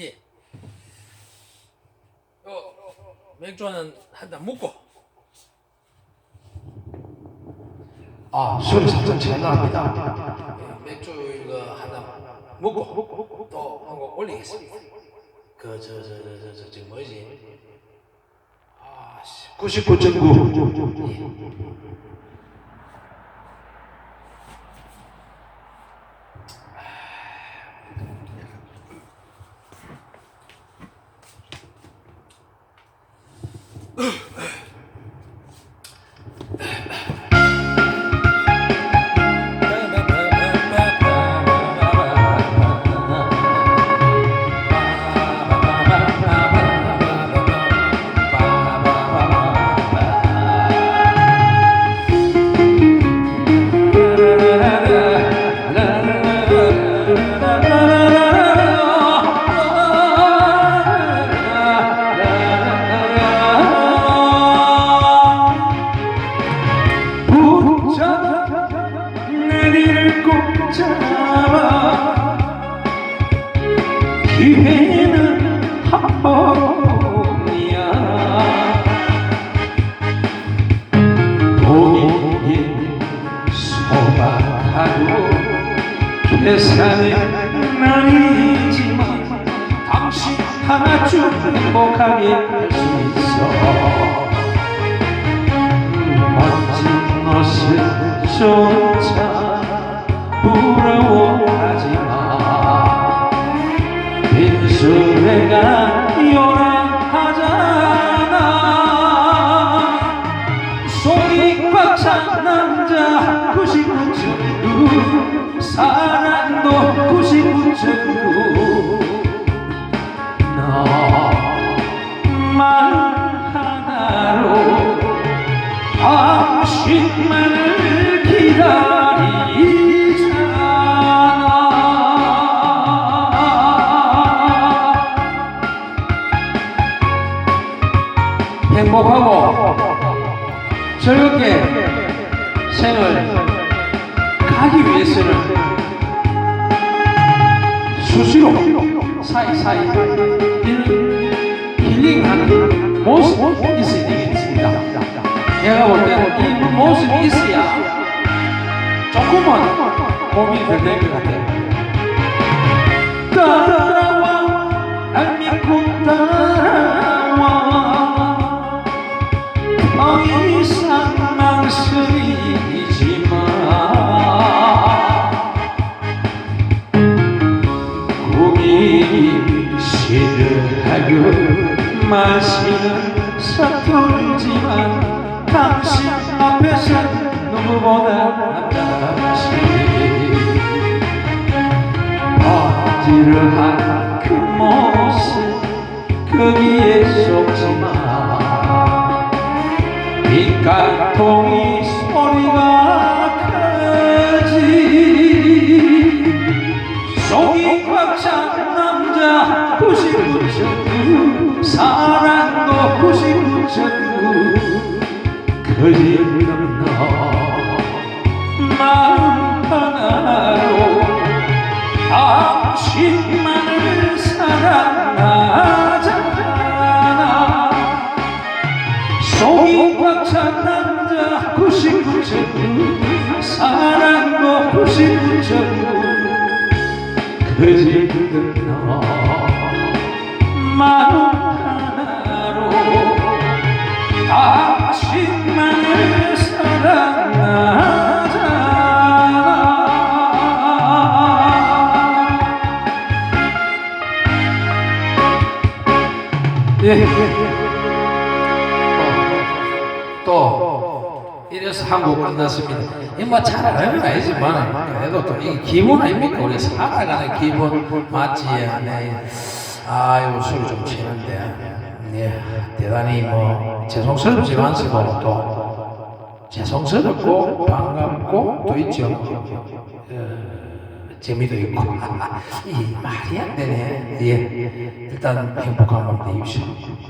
예. 어, 맥주 한잔 한잔 먹고. 아, 살짝 잘나갑니다. 예, 맥주 이거 한잔 먹고 또한곡 올리겠습니다. 그 저 저 저 저저 뭐지? 아, 씨. 99.9. Ugh. 꼭 잡아 기회는 한 번이야. 본인 소박하고 계산의 날이지만 당신 하나쯤 행복하게 할 수 있어 사랑도 99.9 너말 하나로 당신만을 기다리잖아. 행복하고 즐겁게 생을 가기 위해서는 수시로 사이사이 힐링하는 모습이 있어야 되겠습니다. 내가 볼 때는 이 모습이 있어야 조금은 고민이 될것 같아요. 따라와 날 믿고 따라와 더 이상 꿈이 싫어하고 마시는 서툴지만 당신 앞에서 누구보다 남자답지 어지러한 그 모습 거기에 속지마 빗가통이 소리가 너 마음 하나로 당신만을 사랑하잖아. 속이 꽉찬 남자 99.9 사랑도 99.9 그지는 너 마음 예. 또 이래서 한국 끝났습니다. 이뭐잘 알는 건 아니지만 그래도 또이 기분 아닙니까? 우리 살아가는 기분 맞지? 네. 아이고 술이 좀 취는데 네. 대단히 뭐 죄송스럽지만서도 또 죄송스럽고 반갑고 또 있죠. 어, 재미도 있고 이 말이 안 되네. 예. 일단 행복한 밤 되십시오.